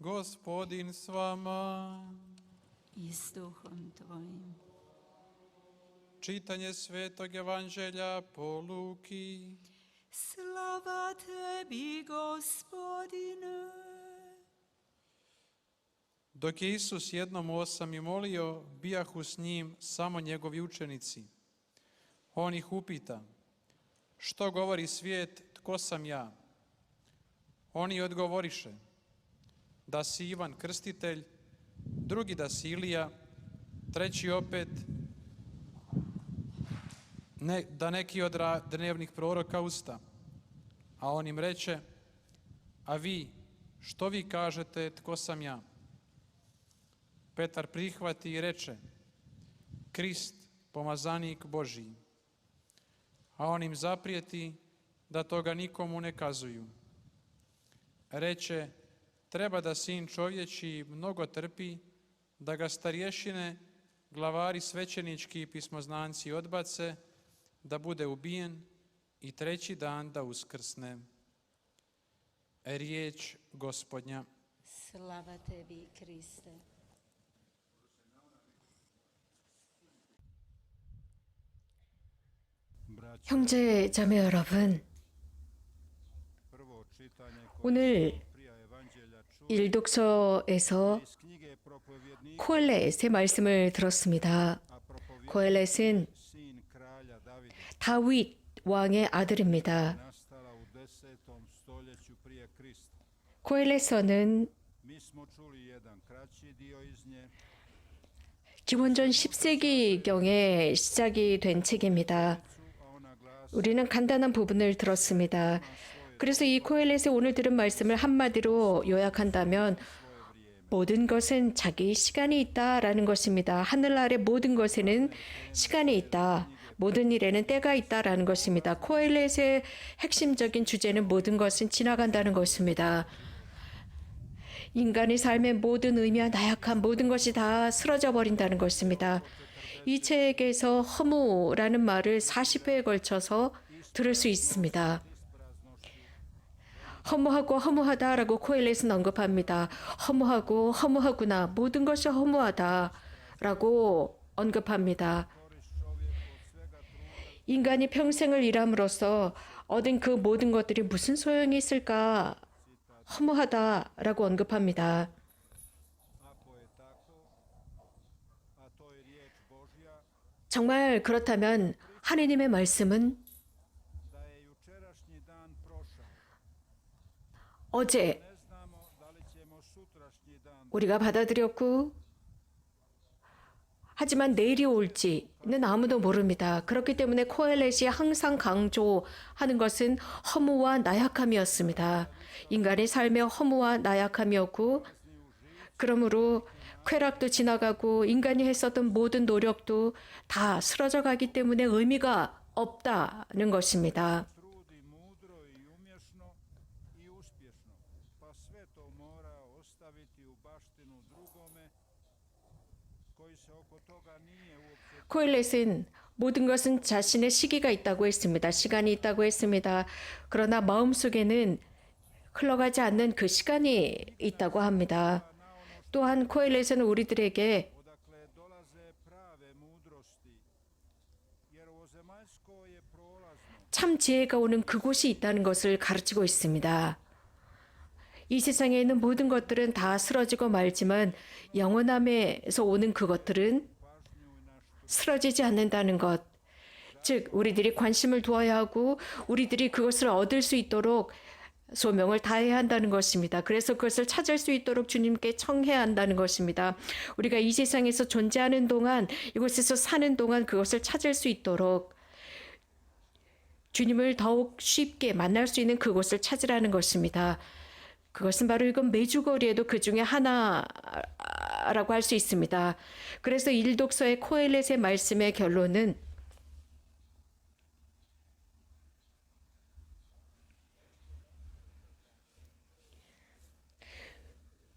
Gospodin s vama. i s duhom tvojim. Čitanje svetog evanđelja po Luki. Slava tebi, gospodine. Dok je Isus jednom osam i molio, bijahu s njim samo njegovi učenici. On ih upita, što govori svijet, tko sam ja? Oni odgovoriše, da si Ivan Krstitelj, drugi da si Ilija, treći opet ne, da neki od dnevnih proroka usta. A on im reče, a vi, što vi kažete, tko sam ja? Petar prihvati i reče, Krist, pomazanik Božiji. A on im zaprijeti da toga nikomu ne kazuju. Reče, treba da sin čovječi mnogo trpi, da ga starješine, glavari svećenički i pismoznanci odbace, da bude ubijen i treći dan da uskrsne. Riječ gospodnja. Slava tebi, Kriste. 형제 자매 여러분, Prvo čitanje koje 오늘 일독서에서 코엘렛의 말씀을 들었습니다. 코엘렛은 다윗 왕의 아들입니다. nastala u 10. stoljeću prije Krista. 코엘렛서는 기원전 10세기경에 시작이 된 책입니다. 우리는 간단한 부분을 들었습니다. 그래서 이 코엘렛의 오늘 들은 말씀을 한마디로 요약한다면 모든 것은 자기 시간이 있다라는 것입니다. 하늘 아래 모든 것에는 시간이 있다. 모든 일에는 때가 있다라는 것입니다. 코엘렛의 핵심적인 주제는 모든 것은 지나간다는 것입니다. 인간의 삶의 모든 의미와 나약한 모든 것이 다 쓰러져 버린다는 것입니다. 이 책에서 허무라는 말을 40회에 걸쳐서 들을 수 있습니다. 허무하고 허무하다라고 코엘렛은 언급합니다. 허무하고 허무하구나. 모든 것이 허무하다라고 언급합니다. 인간이 평생을 일함으로써 얻은 그 모든 것들이 무슨 소용이 있을까? 허무하다라고 언급합니다. 정말 그렇다면 하느님의 말씀은 어제 우리가 받아들였고 하지만 내일이 올지는 아무도 모릅니다. 그렇기 때문에 코엘렛이 항상 강조하는 것은 허무와 나약함이었습니다. 인간의 삶의 허무와 나약함이었고 그러므로 쾌락도 지나가고 인간이 했었던 모든 노력도 다 쓰러져 가기 때문에 의미가 없다는 것입니다. 코일렛은 모든 것은 자신의 시기가 있다고 했습니다. 시간이 있다고 했습니다. 그러나 마음속에는 흘러가지 않는 그 시간이 있다고 합니다. 또한 코일렛은 우리들에게 참 지혜가 오는 그곳이 있다는 것을 가르치고 있습니다. 이 세상에 있는 모든 것들은 다 쓰러지고 말지만 영원함에서 오는 그것들은 쓰러지지 않는다는 것. 즉, 우리들이 관심을 두어야 하고 우리들이 그것을 얻을 수 있도록 소명을 다해야 한다는 것입니다. 그래서 그것을 찾을 수 있도록 주님께 청해야 한다는 것입니다. 우리가 이 세상에서 존재하는 동안 이곳에서 사는 동안 그것을 찾을 수 있도록 주님을 더욱 쉽게 만날 수 있는 그곳을 찾으라는 것입니다. 그것은 바로 이건 매주거리에도 그 중에 하나 라고 할 수 있습니다. 그래서 일독서의 코엘렛의 말씀의 결론은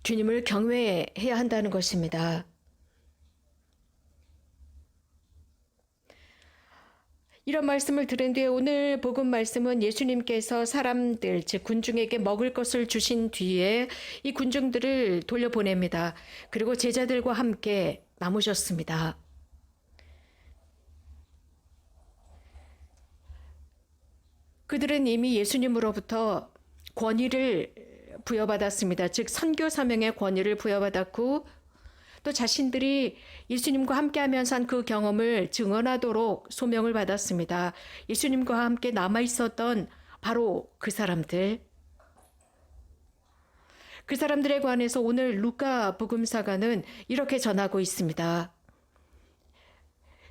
주님을 경외해야 한다는 것입니다. 이런 말씀을 들은 뒤에 오늘 복음 말씀은 예수님께서 사람들, 즉 군중에게 먹을 것을 주신 뒤에 이 군중들을 돌려보냅니다. 그리고 제자들과 함께 남으셨습니다. 그들은 이미 예수님으로부터 권위를 부여받았습니다. 즉 선교 사명의 권위를 부여받았고 또 자신들이 예수님과 함께 하면서 한 그 경험을 증언하도록 소명을 받았습니다. 예수님과 함께 남아 있었던 바로 그 사람들. 그 사람들에 관해서 오늘 루카 복음사가는 이렇게 전하고 있습니다.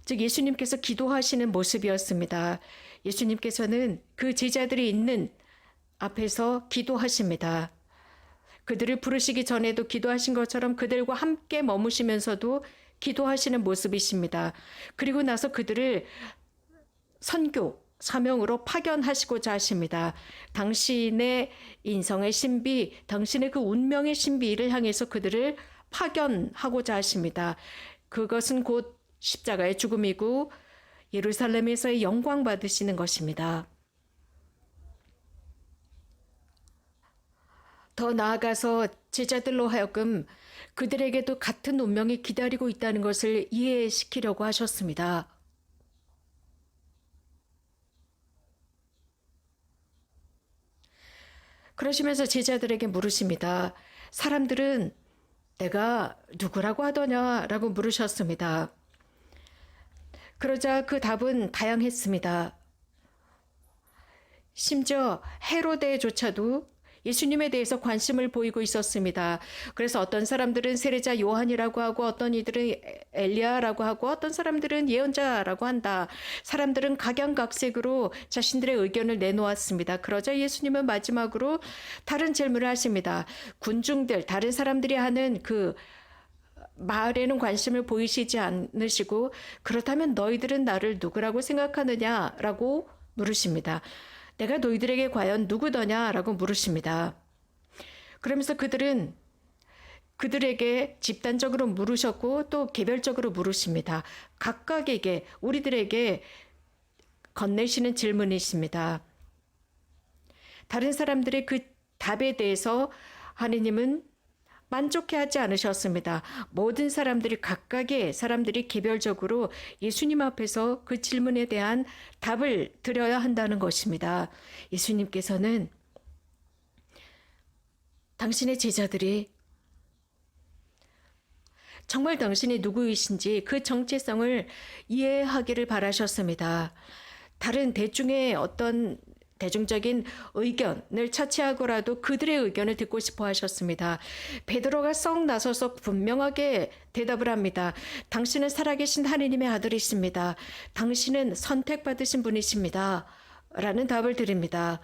즉 예수님께서 기도하시는 모습이었습니다. 예수님께서는 그 제자들이 있는 앞에서 기도하십니다. 그들을 부르시기 전에도 기도하신 것처럼 그들과 함께 머무시면서도 기도하시는 모습이십니다. 그리고 나서 그들을 선교, 사명으로 파견하시고자 하십니다. 당신의 인성의 신비, 당신의 그 운명의 신비를 향해서 그들을 파견하고자 하십니다. 그것은 곧 십자가의 죽음이고 예루살렘에서의 영광 받으시는 것입니다. 더 나아가서 제자들로 하여금 그들에게도 같은 운명이 기다리고 있다는 것을 이해시키려고 하셨습니다. 그러시면서 제자들에게 물으십니다. 사람들은 내가 누구라고 하더냐라고 물으셨습니다. 그러자 그 답은 다양했습니다. 심지어 헤로데조차도 예수님에 대해서 관심을 보이고 있었습니다. 그래서 어떤 사람들은 세례자 요한이라고 하고 어떤 이들은 엘리야라고 하고 어떤 사람들은 예언자라고 한다. 사람들은 각양각색으로 자신들의 의견을 내놓았습니다. 그러자 예수님은 마지막으로 다른 질문을 하십니다. 군중들, 다른 사람들이 하는 그 말에는 관심을 보이시지 않으시고 그렇다면 너희들은 나를 누구라고 생각하느냐라고 물으십니다. 내가 너희들에게 과연 누구더냐라고 물으십니다. 그러면서 그들은 그들에게 집단적으로 물으셨고 또 개별적으로 물으십니다. 각각에게 우리들에게 건네시는 질문이십니다. 다른 사람들의 그 답에 대해서 하느님은 만족해하지 않으셨습니다. 모든 사람들이 각각의 사람들이 개별적으로 예수님 앞에서 그 질문에 대한 답을 드려야 한다는 것입니다. 예수님께서는 당신의 제자들이 정말 당신이 누구이신지 그 정체성을 이해하기를 바라셨습니다. 다른 대중의 어떤 대중적인 의견을 차치하고라도 그들의 의견을 듣고 싶어 하셨습니다. 베드로가 썩 나서서 분명하게 대답을 합니다. 당신은 살아계신 하느님의 아들이십니다. 당신은 선택받으신 분이십니다. 라는 답을 드립니다.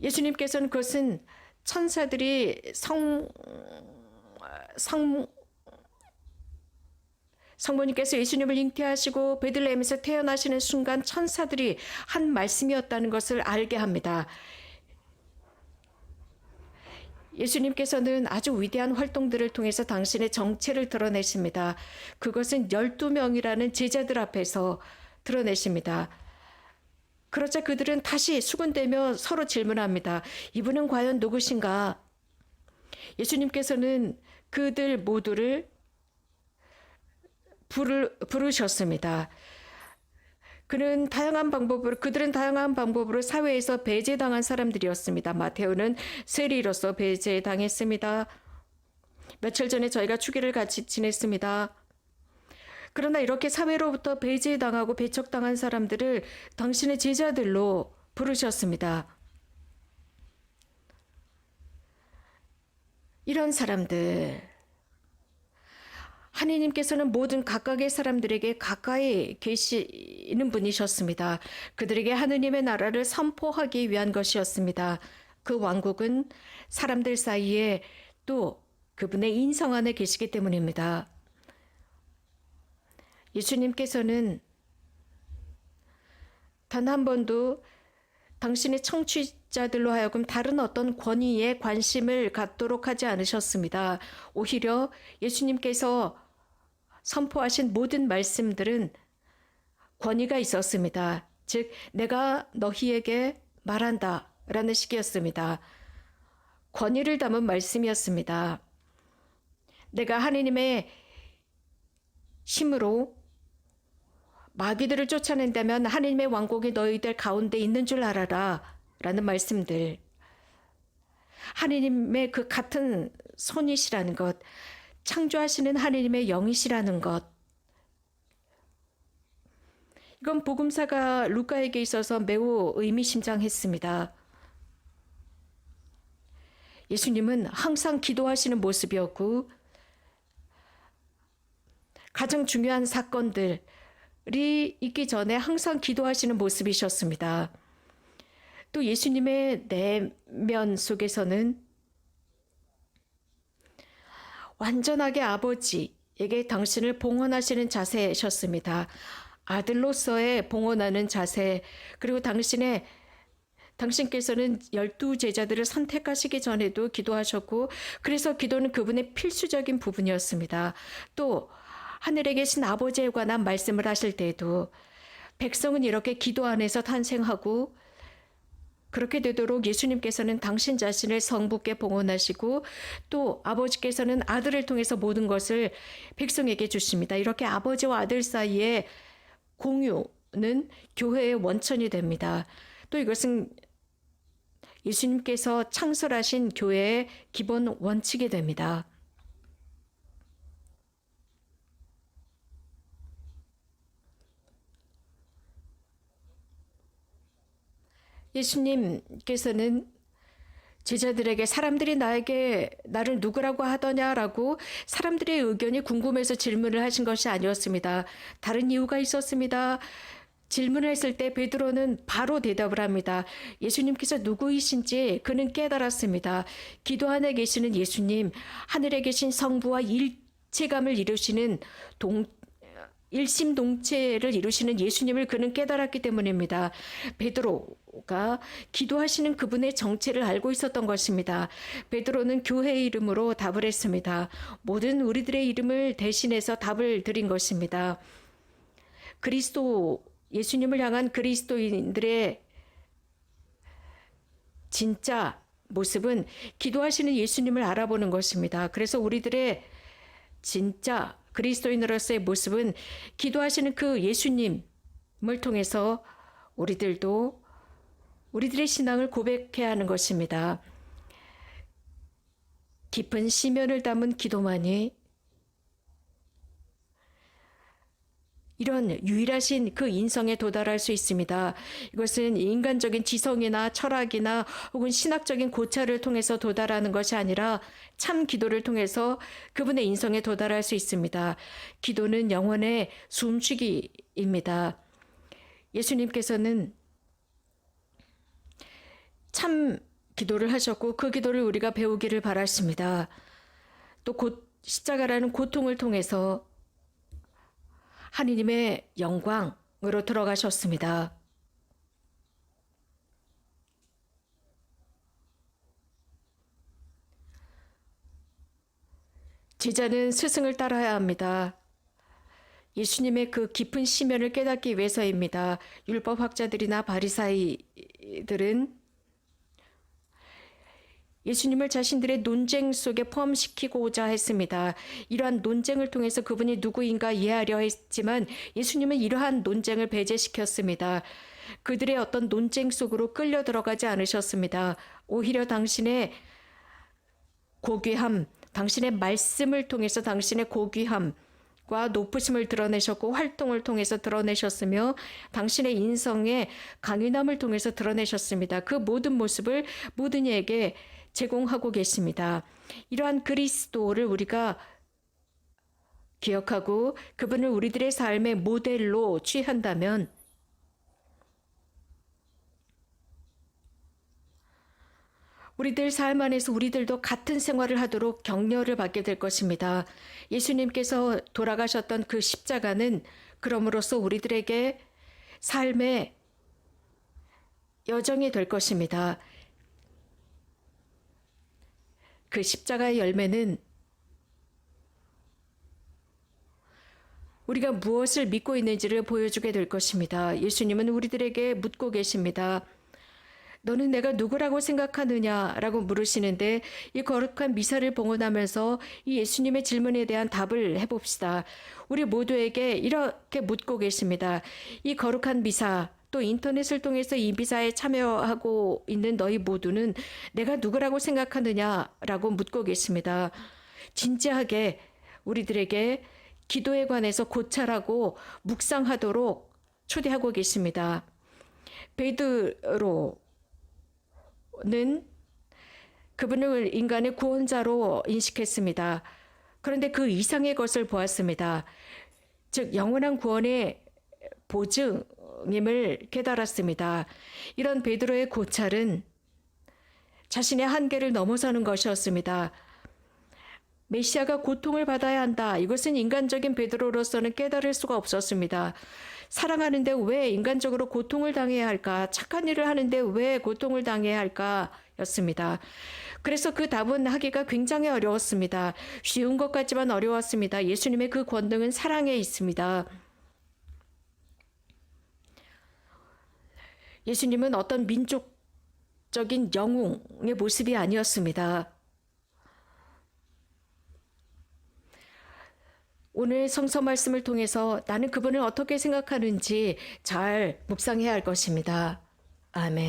예수님께서는 그것은 천사들이 성, 성, 성모님께서 예수님을 잉태하시고 베들레헴에서 태어나시는 순간 천사들이 한 말씀이었다는 것을 알게 합니다. 예수님께서는 아주 위대한 활동들을 통해서 당신의 정체를 드러내십니다. 그것은 12명이라는 제자들 앞에서 드러내십니다. 그러자 그들은 다시 수군대며 서로 질문합니다. 이분은 과연 누구신가? 예수님께서는 그들 모두를 부를, 부르셨습니다. 그는 다양한 방법으로 그들은 다양한 방법으로 사회에서 배제당한 사람들이었습니다. 마테오는 세리로서 배제당했습니다. 며칠 전에 저희가 축일을 같이 지냈습니다. 그러나 이렇게 사회로부터 배제당하고 배척당한 사람들을 당신의 제자들로 부르셨습니다. 이런 사람들 하느님께서는 모든 각각의 사람들에게 가까이 계시는 분이셨습니다. 그들에게 하느님의 나라를 선포하기 위한 것이었습니다. 그 왕국은 사람들 사이에 또 그분의 인성 안에 계시기 때문입니다. 예수님께서는 단 한 번도 당신의 청취자들로 하여금 다른 어떤 권위에 관심을 갖도록 하지 않으셨습니다. 오히려 예수님께서 선포하신 모든 말씀들은 권위가 있었습니다. 즉, 내가 너희에게 말한다. 라는 식이었습니다. 권위를 담은 말씀이었습니다. 내가 하느님의 힘으로 마귀들을 쫓아낸다면 하느님의 왕국이 너희들 가운데 있는 줄 알아라. 라는 말씀들. 하느님의 그 같은 손이시라는 것, 창조하시는 하느님의 영이시라는 것. 이건 복음사가 루카에게 있어서 매우 의미심장했습니다. 예수님은 항상 기도하시는 모습이었고, 가장 중요한 사건들이 있기 전에 항상 기도하시는 모습이셨습니다. 또 예수님의 내면 속에서는 완전하게 아버지에게 당신을 봉헌하시는 자세셨습니다. 아들로서의 봉헌하는 자세, 그리고 당신의 당신께서는 열두 제자들을 선택하시기 전에도 기도하셨고, 그래서 기도는 그분의 필수적인 부분이었습니다. 또, 하늘에 계신 아버지에 관한 말씀을 하실 때에도 백성은 이렇게 기도 안에서 탄생하고, 그렇게 되도록 예수님께서는 당신 자신을 성부께 봉헌하시고 또 아버지께서는 아들을 통해서 모든 것을 백성에게 주십니다. 이렇게 아버지와 아들 사이에 공유는 교회의 원천이 됩니다. 또 이것은 예수님께서 창설하신 교회의 기본 원칙이 됩니다. 예수님께서는 제자들에게 사람들이 나에게 나를 누구라고 하더냐라고 사람들의 의견이 궁금해서 질문을 하신 것이 아니었습니다. 다른 이유가 있었습니다. 질문을 했을 때 베드로는 바로 대답을 합니다. 예수님께서 누구이신지 그는 깨달았습니다. 기도 안에 계시는 예수님, 하늘에 계신 성부와 일체감을 이루시는 동 일심동체를 이루시는 예수님을 그는 깨달았기 때문입니다. 베드로가 기도하시는 그분의 정체를 알고 있었던 것입니다. 베드로는 교회의 이름으로 답을 했습니다. 모든 우리들의 이름을 대신해서 답을 드린 것입니다. 그리스도 예수님을 향한 그리스도인들의 진짜 모습은 기도하시는 예수님을 알아보는 것입니다. 그래서 우리들의 진짜 그리스도인으로서의 모습은 기도하시는 그 예수님을 통해서 우리들도 우리들의 신앙을 고백해야 하는 것입니다. 깊은 시면을 담은 기도만이 이런 유일하신 그 인성에 도달할 수 있습니다. 이것은 인간적인 지성이나 철학이나 혹은 신학적인 고찰을 통해서 도달하는 것이 아니라 참 기도를 통해서 그분의 인성에 도달할 수 있습니다. 기도는 영혼의 숨쉬기입니다. 예수님께서는 참 기도를 하셨고 그 기도를 우리가 배우기를 바랐습니다. 또 곧 십자가라는 고통을 통해서 하느님의 영광으로 들어가셨습니다. 제자는 스승을 따라야 합니다. 예수님의 그 깊은 심연을 깨닫기 위해서입니다. 율법 학자들이나 바리사이들은 예수님을 자신들의 논쟁 속에 포함시키고자 했습니다. 이러한 논쟁을 통해서 그분이 누구인가 이해하려 했지만 예수님은 이러한 논쟁을 배제시켰습니다. 그들의 어떤 논쟁 속으로 끌려 들어가지 않으셨습니다. 오히려 당신의 고귀함, 당신의 말씀을 통해서 당신의 고귀함, 과 높으심을 드러내셨고 활동을 통해서 드러내셨으며 당신의 인성의 강인함을 통해서 드러내셨습니다. 그 모든 모습을 모든 이에게 제공하고 계십니다. 이러한 그리스도를 우리가 기억하고 그분을 우리들의 삶의 모델로 취한다면 우리들 삶 안에서 우리들도 같은 생활을 하도록 격려를 받게 될 것입니다. 예수님께서 돌아가셨던 그 십자가는 그럼으로써 우리들에게 삶의 여정이 될 것입니다. 그 십자가의 열매는 우리가 무엇을 믿고 있는지를 보여주게 될 것입니다. 예수님은 우리들에게 묻고 계십니다. 너는 내가 누구라고 생각하느냐? 라고 물으시는데 이 거룩한 미사를 봉헌하면서 이 예수님의 질문에 대한 답을 해봅시다. 우리 모두에게 이렇게 묻고 계십니다. 이 거룩한 미사, 또 인터넷을 통해서 이 미사에 참여하고 있는 너희 모두는 내가 누구라고 생각하느냐라고 묻고 계십니다. 진지하게 우리들에게 기도에 관해서 고찰하고 묵상하도록 초대하고 계십니다. 베드로는 그분을 인간의 구원자로 인식했습니다. 그런데 그 이상의 것을 보았습니다. 즉 영원한 구원의 보증 임을 깨달았습니다. 이런 베드로의 고찰은 자신의 한계를 넘어서는 것이었습니다. 메시아가 고통을 받아야 한다. 이것은 인간적인 베드로로서는 깨달을 수가 없었습니다. 사랑하는데 왜 인간적으로 고통을 당해야 할까? 착한 일을 하는데 왜 고통을 당해야 할까? 였습니다. 그래서 그 답은 하기가 굉장히 어려웠습니다. 쉬운 것 같지만 어려웠습니다. 예수님의 그 권능은 사랑에 있습니다. 예수님은 어떤 민족적인 영웅의 모습이 아니었습니다. 오늘 성서 말씀을 통해서 나는 그분을 어떻게 생각하는지 잘 묵상해야 할 것입니다. 아멘.